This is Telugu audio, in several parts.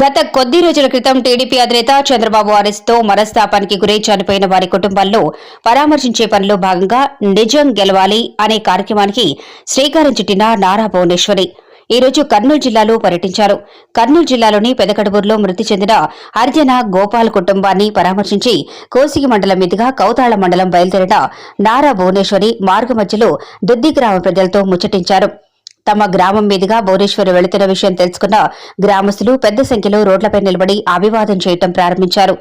గత కొద్ది రోజుల క్రితం టీడీపీ అధినేత చంద్రబాబు అరెస్ట్తో మనస్తాపానికి గురై చనిపోయిన వారి కుటుంబాల్లో పరామర్శించే పనిలో భాగంగా నిజం గెలవాలి అనే కార్యక్రమానికి శ్రీకారం చుట్టిన నారా భువనేశ్వరి. ఈ రోజు కర్నూలు జిల్లాలో పర్యటించారు. కర్నూలు జిల్లాలోని పెదకడుబూరులో మృతి చెందిన హరిజన గోపాల్ కుటుంబాన్ని పరామర్శించి కోసిగి మండలం మీదుగా కౌతాళ మండలం బయలుదేరిన నారా భువనేశ్వరి మార్గ మధ్యలో దుద్ది గ్రామ ప్రజలతో ముచ్చటించారు. తమ గ్రామం మీదుగా భువనేశ్వర్ వెళుతున్న విషయం తెలుసుకున్న గ్రామస్తులు పెద్ద సంఖ్యలో రోడ్లపై నిలబడి అభివాదం చేయటం ప్రారంభించారు.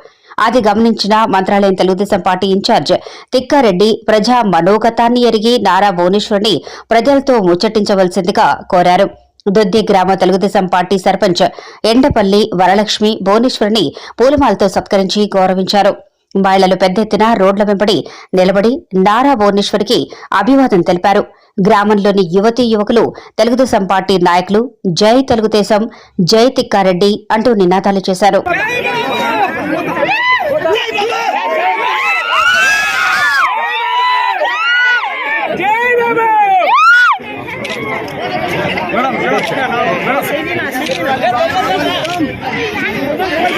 అది గమనించిన మంత్రాలయం తెలుగుదేశం పార్టీ ఇన్ఛార్జ్ తిక్కారెడ్డి ప్రజా మనోగతాన్ని ఎరిగి నారా భువనేశ్వర్ని ప్రజలతో ముచ్చటించవలసిందిగా కోరారు. దొద్ది గ్రామ తెలుగుదేశం పార్టీ సర్పంచ్ ఎండపల్లి వరలక్ష్మి భువనేశ్వర్ని పూలమాలతో సత్కరించి గౌరవించారు. మహిళలు పెద్ద ఎత్తున రోడ్ల వెంబడి నిలబడి నారా భువనేశ్వరికి అభివాదం తెలిపారు. గ్రామంలోని యువతీ యువకులు తెలుగుదేశం పార్టీ నాయకులు జై తెలుగుదేశం జై తిక్కారెడ్డి అంటూ నినాదాలు చేశారు.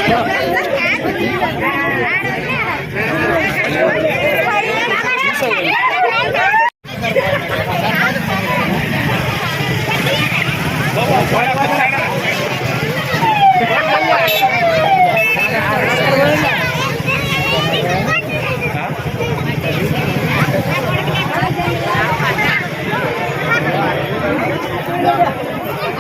మేడం. Yeah.